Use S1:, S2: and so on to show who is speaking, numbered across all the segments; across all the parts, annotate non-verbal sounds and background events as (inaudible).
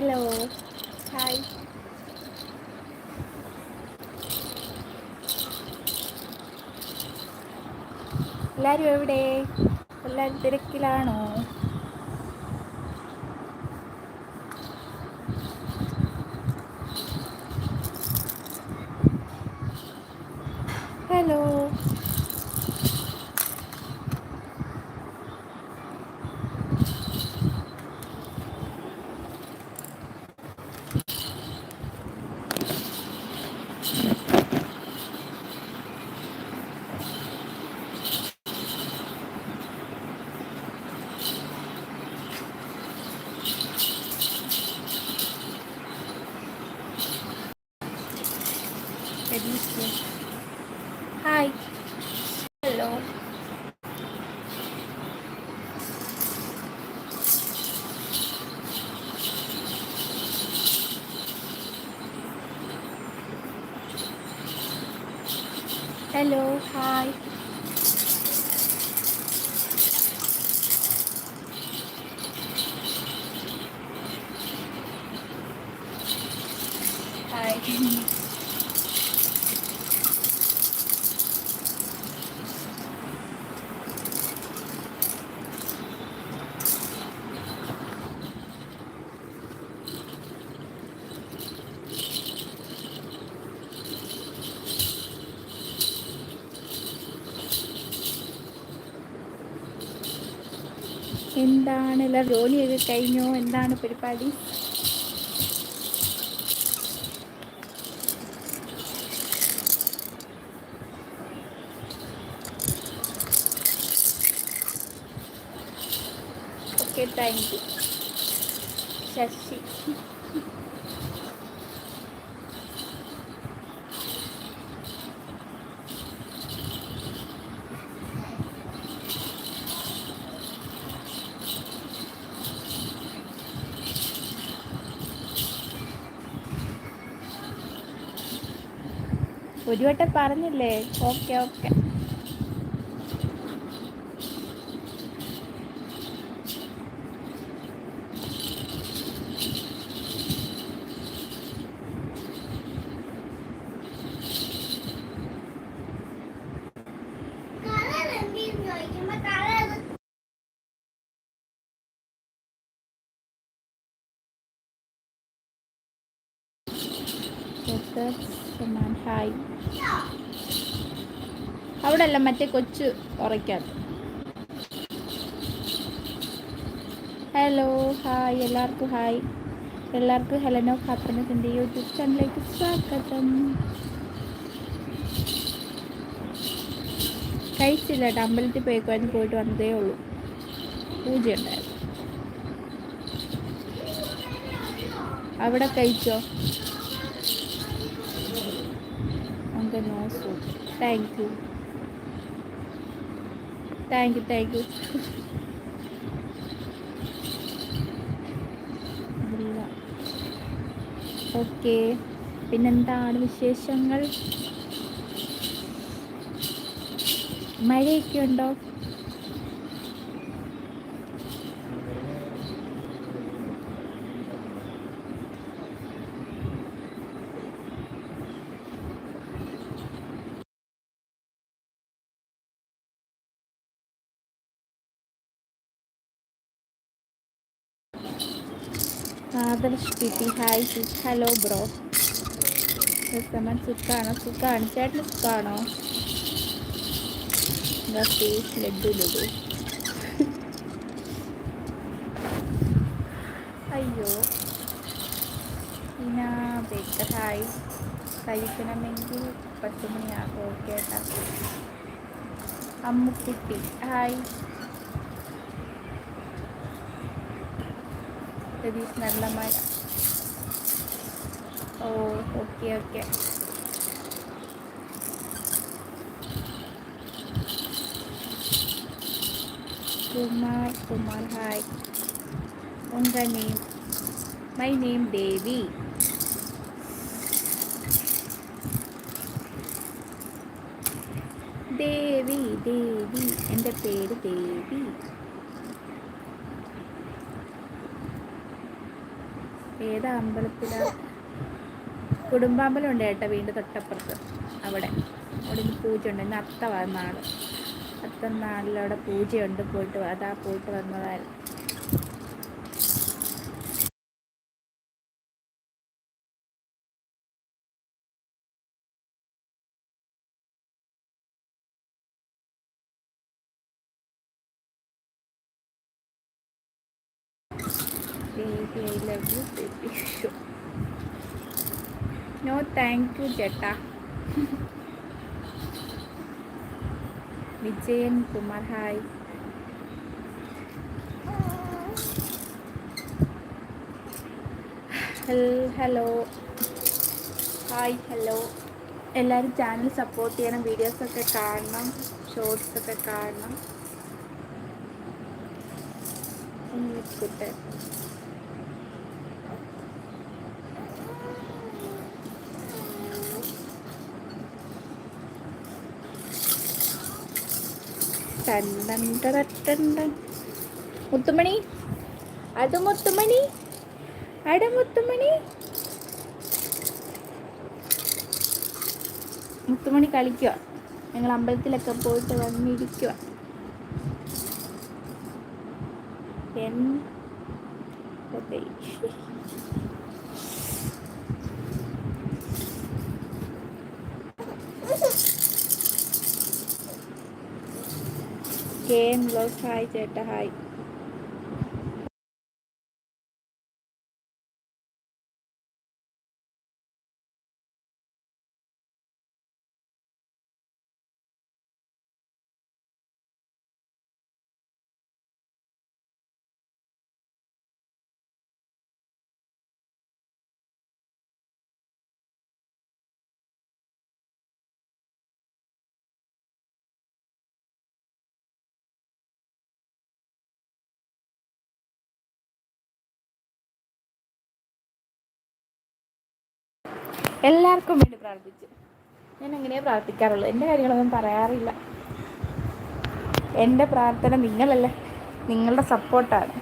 S1: Hello hi എല്ലാവരും എവിടെ? എല്ലാവരും തിരക്കിലാണോ hello hi hello hello hi hi എന്താണ് എല്ലാം ജോലിയൊക്കെ കഴിഞ്ഞോ? എന്താണ് പരിപാടി? Okay thank you Sasi. ഒരു വട്ടം പറഞ്ഞില്ലേ? Okay okay. ഹായ് അവിടെ മറ്റേ കൊച്ചു ഉറയ്ക്കാത്ത ഹലോ ഹായ് എല്ലാവർക്കും ഹായ് എല്ലാവർക്കും ഹെലനോ ഖാത്തനസിന്റെ യൂട്യൂബ് ചാനലിലേക്ക് സ്വാഗതം. കഴിച്ചില്ല കേട്ടോ. അമ്പലത്തിൽ പോയിക്കോന്ന് പോയിട്ട് വന്നതേ ഉള്ളൂ. പൂജ ഉണ്ടായിരുന്നു അവിടെ കഴിച്ചോ? നമുക്ക് no. Thank you. Thank you thank you okay പിന്നെന്താണ് വിശേഷങ്ങൾ? മഴയൊക്കെ ഉണ്ടോ? P T hi hello bro. Saman സുഖാണോ? സുഖാണ്. ചേട്ടന് സുഖാണോ? ലഡു ലഡു. അയ്യോ. ഇനാ ബേക്കർ ഹായ്. കഴിക്കണമെങ്കിൽ പത്ത് മണിയാകും കേട്ടോ. അമ്മുക്കുട്ടി ഹായ്. രതീഷ് നല്ല മഴ ഓ okay okay Kumar Kumar hi ഉങ്ക name my name Devi Devi Devi എന്റെ പേര് ദേവി ഏതാ അമ്പലത്തിലാണ് കുടുംബാമ്പലം ഉണ്ട് ഏട്ടാ വീണ്ടും തൊട്ടപ്പുറത്ത്. അവിടെ. അവിടെ ഇന്ന് ഉണ്ട് ഇന്ന് അത്ത വന്നാണ്. അത്തം നാളിലവിടെ പൂജയുണ്ട്. പോയിട്ട് അതാ പോയിട്ട് വന്നതായിരുന്നു. Baby I love you baby show no thank you ചേട്ടാ Vijayan Kumar hi hello hi hello എല്ലാവരും ചാനൽ സപ്പോർട്ട് ചെയ്യണം വീഡിയോസൊക്കെ കാണണം ഷോർട്സൊക്കെ കാണണം. ടടട്ടണ്ടൻ. മുത്തുമണി? അത് മുത്തുമണി? അട മുത്തുമണി? മുത്തുമണി കളിക്കുക ഞങ്ങൾ അമ്പലത്തിലൊക്കെ പോയിട്ട് വന്നിരിക്കുക എന്റെ ദൈവം. കെ എൻ വ്ലോഗ്സ് ഹായ് ചേട്ടാ ഹായ് എല്ലാവർക്കും വേണ്ടി പ്രാർത്ഥിച്ചു. ഞാൻ അങ്ങനെയേ പ്രാർത്ഥിക്കാറുള്ളൂ. എന്റെ കാര്യങ്ങളൊന്നും പറയാറില്ല. എന്റെ പ്രാർത്ഥന നിങ്ങളല്ലേ. നിങ്ങളുടെ സപ്പോർട്ടാണ്.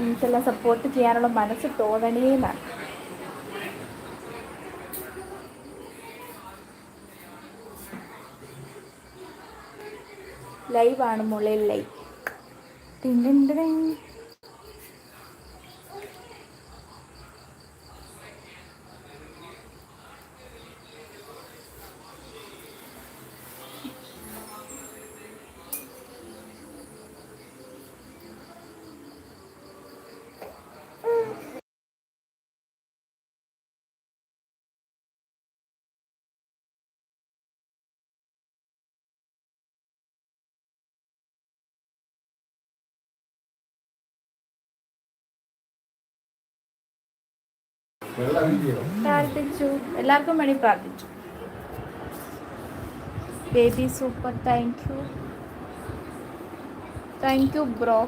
S1: നിങ്ങൾക്കെല്ലാം സപ്പോർട്ട് ചെയ്യാനുള്ള മനസ്സ് തോന്നണേന്നാണ്. ലൈവാണ് മുകളിൽ ലൈവ് ടിൻ. പ്രാർത്ഥിച്ചു. എല്ലാവർക്കും വേണ്ടി പ്രാർത്ഥിച്ചു. Baby super thank you thank you bro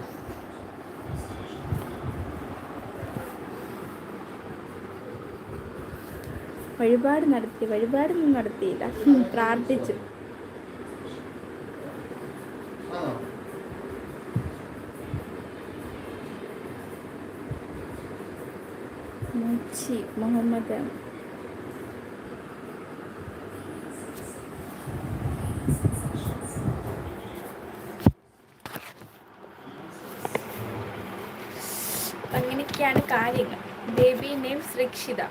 S1: വഴിപാട് നടത്തി വഴിപാടൊന്നും നടത്തിയില്ല. പ്രാർത്ഥിച്ചു. മുഹമ്മദ് അങ്ങനെയൊക്കെയാണ് കാര്യങ്ങൾ. ബേബി നെയിം രക്ഷിത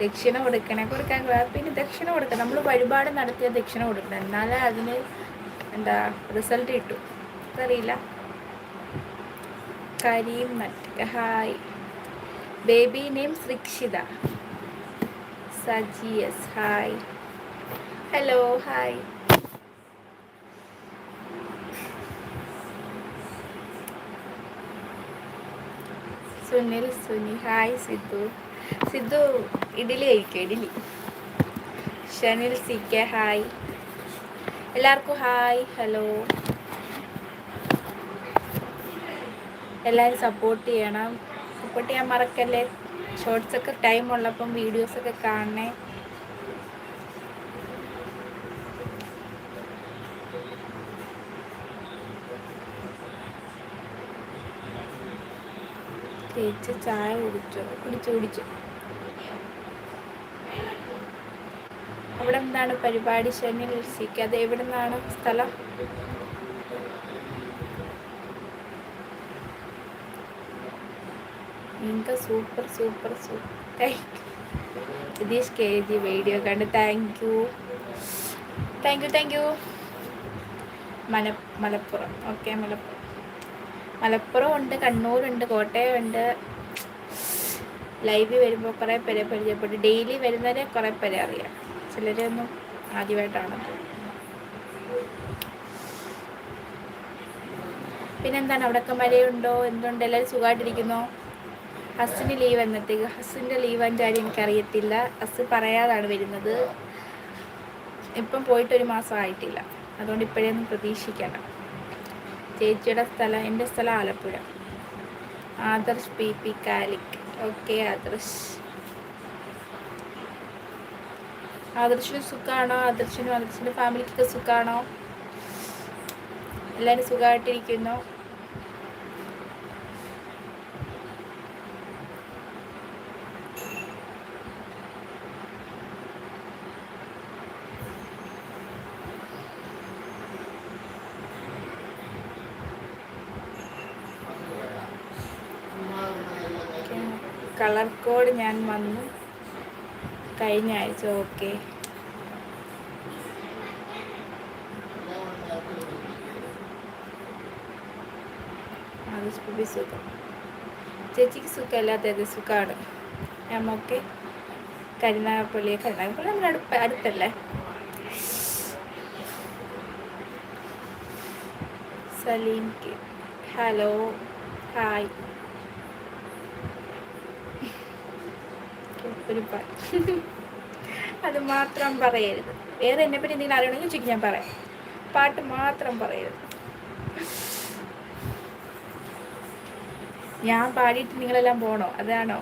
S1: ദക്ഷിണ കൊടുക്കണേ കൊടുക്കാൻ പിന്നെ ദക്ഷിണ കൊടുക്കണം. നമ്മൾ വഴിപാട് നടത്തിയ ദക്ഷിണ കൊടുക്കണം. എന്നാലേ അതിന് എന്താ റിസൾട്ട് കിട്ടും. അറിയില്ല കരീം മറ്റ് hi. Baby name Srikshitha സജിയസ് hi hello hi Sunil Suni hi Sidhu Sidhu idli കഴിക്കും idli Shanil C K hi എല്ലാവർക്കും ഹായ് ഹലോ എല്ലാവരും സപ്പോർട്ട് ചെയ്യണം. സപ്പോർട്ട് ചെയ്യാൻ മറക്കല്ലേ? ഷോർട്സ് ഒക്കെ ടൈം ഉള്ളപ്പം വീഡിയോസൊക്കെ കാണണേ. ചേച്ചി ചായ കുടിച്ചു. കുടിച്ചു കുടിച്ചു. അവിടെ എന്താണ് പരിപാടി? ശനി ലിസിക്ക് അത് എവിടെ നിന്നാണ് സ്ഥലം? നിങ്ങൾക്ക് super super super thank Ratheesh K G video കണ്ട് thank you thank you thank you മല മലപ്പുറം. ഓക്കെ മലപ്പുറം. മലപ്പുറം ഉണ്ട് കണ്ണൂരുണ്ട് കോട്ടയമുണ്ട് ലൈവ് വരുമ്പോൾ കുറേ പേരെ പരിചയപ്പെട്ടു ഡെയിലി വരുന്നവരെ കുറേ പേരെ അറിയാം. ചിലരൊന്നും ആദ്യമായിട്ടാണ്. പിന്നെന്താണ്? അവിടെയൊക്കെ മഴയുണ്ടോ? എന്തുണ്ട്? എല്ലാവരും സുഖമായിട്ടിരിക്കുന്നോ? ഹസ്സിന് ലീവ് എന്നത്തേക്ക് ഹസ്സിന്റെ ലീവ് എന്തായാലും എനിക്കറിയത്തില്ല. ഹസ് പറയാതാണ് വരുന്നത്. ഇപ്പം പോയിട്ട് ഒരു മാസം ആയിട്ടില്ല. അതുകൊണ്ട് ഇപ്പോഴേ ഒന്നും പ്രതീക്ഷിക്കണം ചേച്ചിയുടെ സ്ഥലം എന്റെ സ്ഥലം ആലപ്പുഴ. ആദർശ് പി പി കാലിക്. ഓക്കെ ആദർശ്. ആദർശിന് സുഖമാണോ ആദർശിനും ആദർശിന്റെ ഫാമിലിക്കൊക്കെ സുഖമാണോ എല്ലാവരും സുഖമായിട്ടിരിക്കുന്നു? കളർ കോഡ് ഞാൻ വന്നു. കഴിഞ്ഞ ആഴ്ച ഓക്കെ സുഖം. ചേച്ചിക്ക് സുഖമല്ലാത്തത് സുഖമാണ്. നമുക്ക് കരുനാഗപ്പള്ളി കരുനാഗപ്പള്ളി നമ്മുടെ അടുപ്പ് അടുത്തല്ലേ? Saleem hello hi. ഒരു അത് മാത്രം പറയരുത്. വേറെ എന്നെ പറ്റി എന്തെങ്കിലും അറിയണമെങ്കിൽ ചോദിക്കും ഞാൻ പറയാം. പാട്ട് മാത്രം പറയരുത്. ഞാൻ പാടിയിട്ട് നിങ്ങളെല്ലാം പോണോ? അതാണോ?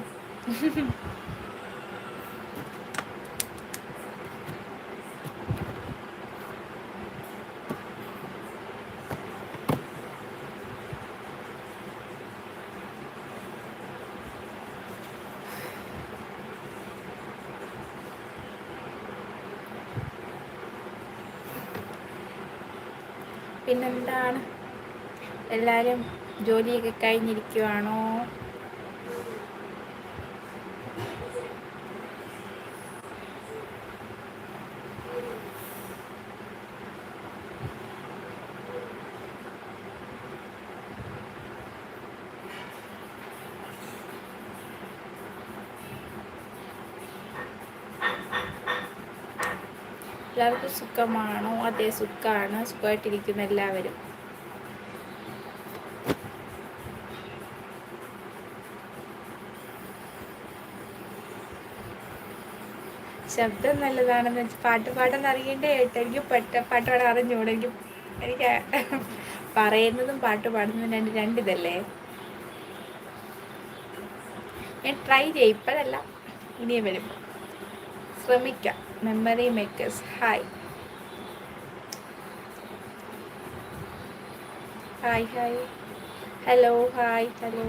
S1: പിന്നെന്താണ് എല്ലാവരും ജോലിയൊക്കെ കഴിഞ്ഞിരിക്കുവാണോ? എല്ലാവർക്കും സുഖമാണോ? അതെ സുഖമാണ് സുഖമായിട്ടിരിക്കുന്ന എല്ലാവരും. ശബ്ദം നല്ലതാണെന്ന് വെച്ചാൽ പാട്ട് പാടാൻ അറിയേണ്ട കേട്ടോ എനിക്ക് പെട്ട പാട്ട് പാടാൻ അറിഞ്ഞൂടെ എനിക്ക് എനിക്ക് പറയുന്നതും പാട്ട് പാടുന്നതും രണ്ട് രണ്ടിതല്ലേ? ഞാൻ ട്രൈ ചെയ്യും. ഇപ്പോഴല്ല. ഇനിയും വരുമ്പോൾ ശ്രമിക്കാം. Memory makers hi hi hi hello hi hello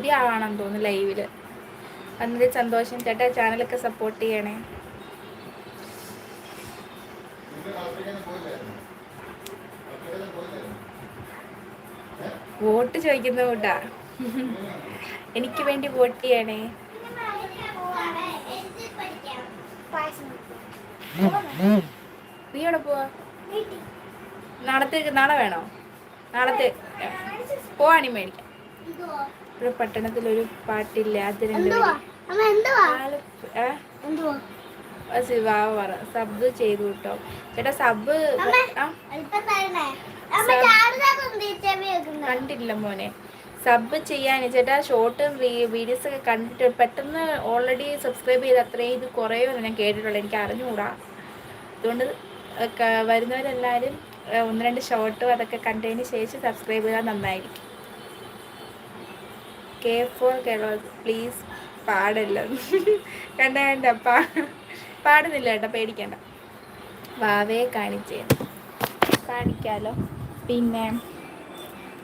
S1: പുതിയ ആളാണെന്ന് തോന്നുന്നു ലൈവിൽ വന്നതിൽ സന്തോഷം. ചേട്ടാ ചാനലൊക്കെ സപ്പോർട്ട് ചെയ്യണേ. വോട്ട് ചോദിക്കുന്ന കൂട്ടാ. എനിക്ക് വേണ്ടി വോട്ട് ചെയ്യണേ. നീ എവിടെ പോവാ? നാളത്തേക്ക് നാളെ വേണോ? നാളത്തെ പോവാണി മേടിക്കാം. ഇവിടെ പട്ടണത്തിലൊരു പാട്ടില്ല? അത് പറ സബ് ചെയ്തു കിട്ടോ. ചേട്ടാ സബ് കണ്ടില്ല മോനെ. സബ് ചെയ്യാൻ ചേട്ടാ ഷോർട്ടും വീഡിയോസ് ഒക്കെ കണ്ടിട്ട് പെട്ടെന്ന് ഓൾറെഡി സബ്സ്ക്രൈബ് ചെയ്ത് അത്രയും ഇത് കുറയുമെന്ന് ഞാൻ കേട്ടിട്ടുള്ളൂ എനിക്ക് അറിഞ്ഞുകൂടാ. അതുകൊണ്ട് വരുന്നവരെല്ലാവരും ഒന്ന് രണ്ട് ഷോർട്ടും അതൊക്കെ കണ്ടതിന് ശേഷം സബ്സ്ക്രൈബ് ചെയ്താൽ നന്നായിരിക്കും. കെ ഫോർ കേരള പ്ലീസ് പാടല്ല. കണ്ട കണ്ട പാ പാടുന്നില്ല കേട്ടോ പേടിക്കണ്ട. വാവേ കാണിച്ചേ. കാണിക്കാലോ. പിന്നെ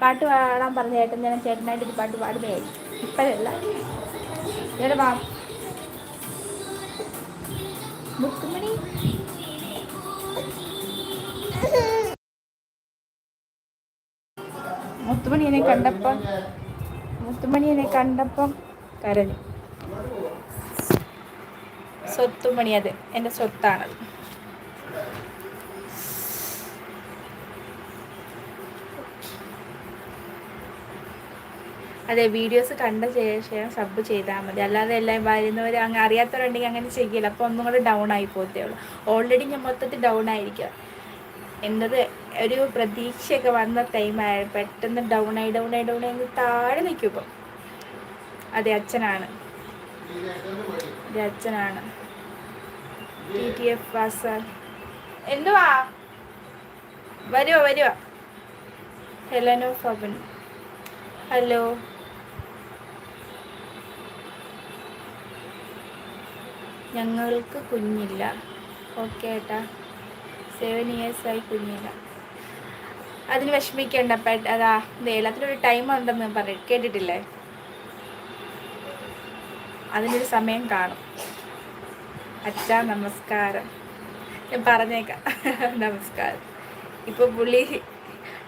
S1: പാട്ട് പാടാൻ പറഞ്ഞ ചേട്ടൻ ഞാൻ ചേട്ടനായിട്ട് ഒരു പാട്ട് പാടുന്നതായി ഇപ്പോഴല്ല. ചേട്ടാ വാ. മുത്തുമണി. എന്നെ കണ്ടപ്പം മുത്തുമണിയെ കണ്ടപ്പം കരഞ്ഞു. സ്വത്തുമണി അത് എന്റെ സ്വത്താണത്. അതെ വീഡിയോസ് കണ്ട ശേഷം സബ് ചെയ്താൽ മതി. അല്ലാതെ എല്ലാം വരുന്നവർ അങ്ങ് അറിയാത്തവരുണ്ടെങ്കിൽ അങ്ങനെ ചെയ്യില്ല. അപ്പോൾ ഒന്നും കൂടെ ഡൗൺ ആയി പോകത്തേ ഉള്ളൂ. ഓൾറെഡി ഞാൻ മൊത്തത്തിൽ ഡൗൺ ആയിരിക്കുക എന്നത് ഒരു പ്രതീക്ഷയൊക്കെ വന്ന ടൈമായ പെട്ടെന്ന് ഡൗൺ ആയി ഡൗൺ ആയി ഡൗൺ ആയി താഴെ നിൽക്കും ഇപ്പം. അതെ അച്ഛനാണ്. അച്ഛനാണ്. എന്തുവാ? വരുവോ വരുവോ? ഹെലനോ ഫബൻ. ഹലോ? ഞങ്ങൾക്ക് കുഞ്ഞില്ല. ഓക്കെ ഏട്ടാ. സെവൻ ഇയേഴ്സായി കുഞ്ഞില്ല അതിന് വിഷമിക്കേണ്ട അതാ എല്ലാത്തിനൊരു ടൈം ഉണ്ടെന്ന് പറഞ്ഞു കേട്ടിട്ടില്ലേ? അതിനൊരു സമയം കാണും. അച്ഛ നമസ്കാരം. ഞാൻ പറഞ്ഞേക്കാം. (laughs) നമസ്കാരം. ഇപ്പോൾ പുള്ളി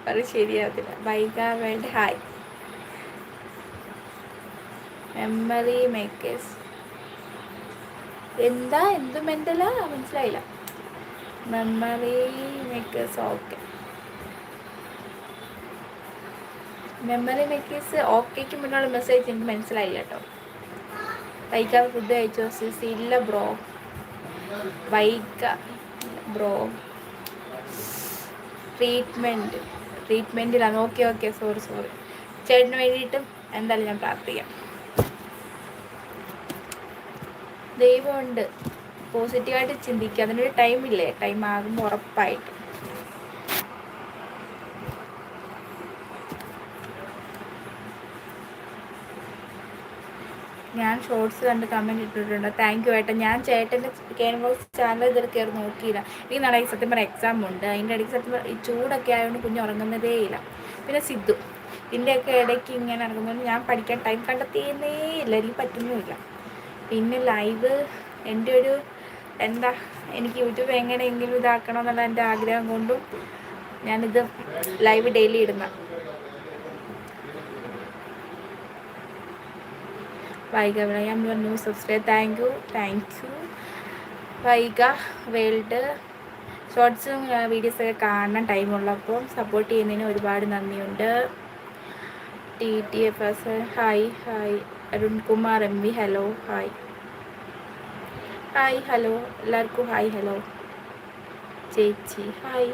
S1: അത് ശരിയാവത്തില്ല. വൈകാ വേണ്ട ഹായ് മെമ്മറി മേക്കേഴ്സ് എന്താ? എന്ത് മെന്റലാ? മനസ്സിലായില്ല. Memory makers okay. Memory makers ഓക്കേക്ക് മുന്നുള്ള മെസ്സേജ് എനിക്ക് മനസ്സിലായില്ല കേട്ടോ വൈകാ ഫുഡ് കഴിച്ചോ? സിസ് ഇല്ല ബ്രോ വൈക ബ്രോ ട്രീറ്റ്മെന്റ് ട്രീറ്റ്മെന്റിലാണ് ഓക്കെ ഓക്കെ. സോറി സോറി ചേട്ടന് വേണ്ടിയിട്ടും എന്തായാലും ഞാൻ പ്രാർത്ഥിക്കാം. ദൈവമുണ്ട്. പോസിറ്റീവായിട്ട് ചിന്തിക്കുക. അതിനൊരു ടൈമില്ലേ ടൈം ആകുമ്പോൾ ഉറപ്പായിട്ട്. ഞാൻ ഷോർട്സ് കണ്ട് കമന്റ് ഇട്ടിട്ടുണ്ട്. താങ്ക് യു ഏട്ടാ. ഞാൻ ചേട്ടന്റെ ബോക്സ് ചാനൽ ഇതുവരെ കയറി നോക്കിയില്ല. എനിക്ക് നാളെ സത്യം പറഞ്ഞ എക്സാം ഉണ്ട്. അതിന്റെ ഇടയ്ക്ക് സത്യം ഈ ചൂടൊക്കെ ആയതുകൊണ്ട് കുഞ്ഞ് ഉറങ്ങുന്നതേ ഇല്ല. പിന്നെ സിദ്ധു. ഇതിന്റെയൊക്കെ ഇടയ്ക്ക് ഇങ്ങനെ ഇറങ്ങുന്നതുകൊണ്ട് ഞാൻ പഠിക്കാൻ ടൈം കണ്ടെത്തിയെന്നേ ഇല്ല. എനിക്ക് പറ്റുന്നുമില്ല. പിന്നെ ലൈവ് എന്റെ ഒരു എന്താ എനിക്ക് യൂട്യൂബ് എങ്ങനെയെങ്കിലും ഇതാക്കണം എന്നുള്ള എന്റെ ആഗ്രഹം കൊണ്ടും ഞാനിത് ലൈവ് ഡെയിലി ഇടുന്ന. Vaiga വിളയാം subscribe thank you thank you Vaiga world. ഷോർട്സും വീഡിയോസൊക്കെ കാണാൻ ടൈമുള്ളപ്പോൾ സപ്പോർട്ട് ചെയ്യുന്നതിന് ഒരുപാട് നന്ദിയുണ്ട്. T T F S hi hi Arunkumar M V hello hi hi hello എല്ലാവർക്കും ഹായ് ഹലോ ചേച്ചി ഹായ്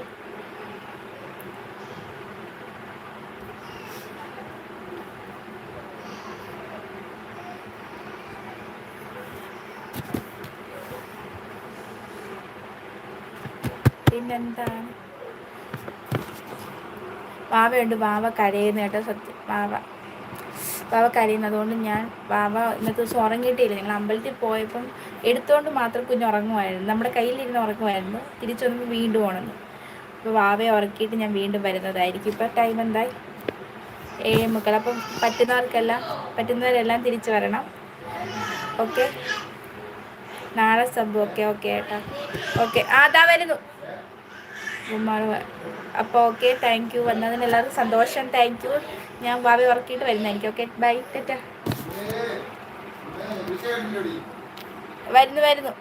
S1: പിന്നെന്താണ് വാവയുണ്ട് വാവ കരയുന്ന കേട്ടോ സത്യം. വാവ. വാവ കരയുന്നത് അതുകൊണ്ട് ഞാൻ വാവ ഇന്നത്തെ ദിവസം ഉറങ്ങിയിട്ടില്ല ഞങ്ങൾ അമ്പലത്തിൽ പോയപ്പം എടുത്തുകൊണ്ട് മാത്രം കുഞ്ഞ് ഉറങ്ങുമായിരുന്നു. നമ്മുടെ കയ്യിലിരുന്ന് ഉറങ്ങുമായിരുന്നു. തിരിച്ചു വീണ്ടും പോകണം അപ്പോൾ വാവയെ ഉറക്കിയിട്ട് ഞാൻ വീണ്ടും വരുന്നതായിരിക്കും. ഇപ്പോൾ ടൈം എന്തായി? ഏഴ് മുക്കൾ അപ്പം പറ്റുന്നവർക്കെല്ലാം പറ്റുന്നവരെല്ലാം തിരിച്ചു വരണം. ഓക്കെ നാളെ സബ് ഓക്കെ ഓക്കെ ഏട്ടാ. ഓക്കെ ആ അതാ വരുന്നു. അപ്പോൾ ഓക്കെ താങ്ക് യു വന്നതിന് എല്ലാവർക്കും സന്തോഷം. താങ്ക് യു ഞാൻ ഭാവി ഉറക്കിയിട്ട് വരുന്നതായിരിക്കും. ഓക്കെ ബൈ ടെറ്റ. വരുന്നു വരുന്നു.